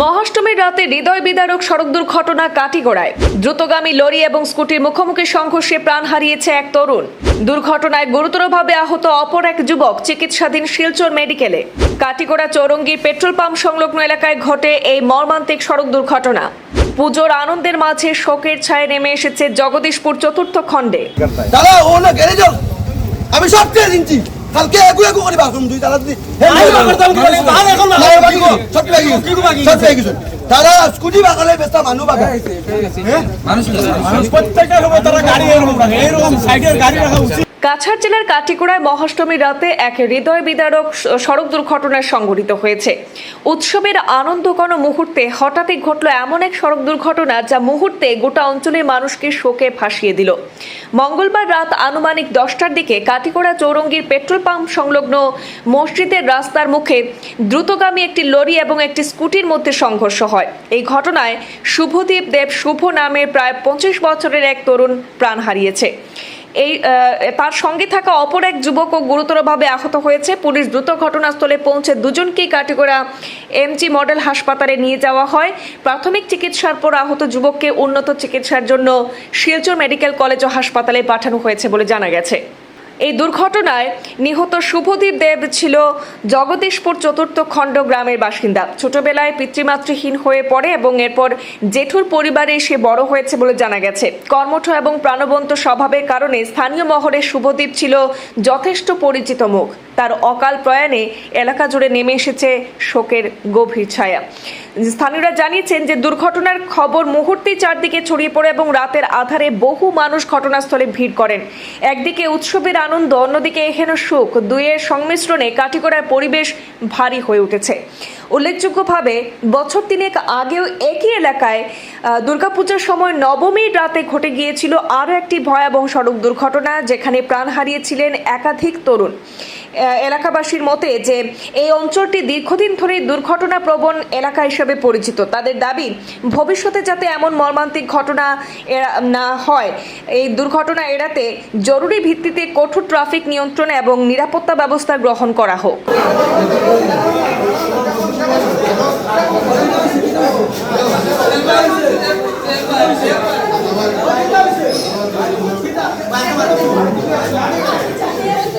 মহাষ্টমীর রাতে হৃদয় বিদারক সড়ক দুর্ঘটনা কাটিগড়ায়। দ্রুতগামী লরি এবং স্কুটির মুখোমুখি সংঘর্ষে প্রাণ হারিয়েছে এক তরুণ। দুর্ঘটনায় গুরুতরভাবে আহত অপর এক যুবক চিকিৎসাধীন শিলচর মেডিকেলে। কাটিগড়া চৌরঙ্গীর পেট্রোল পাম্প সংলগ্ন এলাকায় ঘটে এই মর্মান্তিক সড়ক দুর্ঘটনা। পুজোর আনন্দের মাঝে শোকের ছায় নেমে এসেছে জগদীশপুর চতুর্থ খণ্ডে। দাদা ও না গ্যারেজ আমি সব কালকে একু একু করে বাসন দুই দাদা যদি দাদা স্কুটি বাগালে বেস্তা মানুষ বাগা প্রত্যেকের সময় তারা গাড়ি এরকম রাখে। এরকম সাইডের গাড়ি রাখা উচিত। কাছাড় জেলার কাটিকুড়ায় মহাষ্টমীর রাতে এক হৃদয় বিদারক সড়ক দুর্ঘটনা সংঘটিত হয়েছে। উৎসবের আনন্দঘন মুহূর্তে হঠাৎই ঘটল এমন এক সড়ক দুর্ঘটনা যা মুহূর্তে গোটা অঞ্চলের মানুষকে শোকে ভাসিয়ে দিল। মঙ্গলবার রাত আনুমানিক দশটার দিকে কাটিকোড়া চৌরঙ্গীর পেট্রোল পাম্প সংলগ্ন মসজিদের রাস্তার মুখে দ্রুতগামী একটি লরি এবং একটি স্কুটির মধ্যে সংঘর্ষ হয়। এই ঘটনায় শুভদীপ দেব শুভ নামের প্রায় পঁচিশ বছরের এক তরুণ প্রাণ হারিয়েছে। এই তার সঙ্গে থাকা অপর এক যুবকও গুরুতরভাবে আহত হয়েছে। পুলিশ দ্রুত ঘটনাস্থলে পৌঁছে দুজনকেই কাটিগড়া এমজি মডেল হাসপাতালে নিয়ে যাওয়া হয়। প্রাথমিক চিকিৎসার পর আহত যুবককে উন্নত চিকিৎসার জন্য শিলচর মেডিকেল কলেজ ও হাসপাতালে পাঠানো হয়েছে বলে জানা গেছে। এই দুর্ঘটনায় নিহত শুভদীপ দেব ছিল জগদীশপুর চতুর্থ খণ্ড গ্রামের বাসিন্দা। ছোটবেলায় পিতৃমাতৃহীন হয়ে পড়ে এবং এরপর জেঠুর পরিবারে সে বড় হয়েছে বলে জানা গেছে। কর্মঠ এবং প্রাণবন্ত স্বভাবের কারণে স্থানীয় মহলে শুভদীপ ছিল যথেষ্ট পরিচিত মুখ। তার অকাল প্রয়াণে এলাকা জুড়ে নেমে এসেছে শোকের গভীর ছায়া। স্থানীয়রা জানিয়েছেন যে দুর্ঘটনার খবর মুহূর্তেই চারদিকে ছড়িয়ে পড়ে এবং রাতের আধারে বহু মানুষ ঘটনাস্থলে ভিড় করেন। একদিকে উৎসবের আনন্দ, অন্যদিকে এহেন সুখ দুইয়ের সংমিশ্রণে কাটিগড়ার পরিবেশ ভারী হয়ে উঠেছে। উল্লেখযোগ্যভাবে, বছর তিনেক আগেও একই এলাকায় দুর্গাপূজার সময় নবমীর রাতে ঘটে গিয়েছিল আরও একটি ভয়াবহ সড়ক দুর্ঘটনা, যেখানে প্রাণ হারিয়েছিলেন একাধিক তরুণ। এলাকাবাসীর মতে যে এই অঞ্চলটি দীর্ঘদিন ধরে দুর্ঘটনা প্রবণ এলাকা হিসেবে পরিচিত। তাদের দাবি, ভবিষ্যতে যাতে এমন মর্মান্তিক ঘটনা না হয়, এই দুর্ঘটনা এড়াতে জরুরি ভিত্তিতে কঠোর ট্রাফিক নিয়ন্ত্রণ এবং নিরাপত্তা ব্যবস্থা গ্রহণ করা হোক।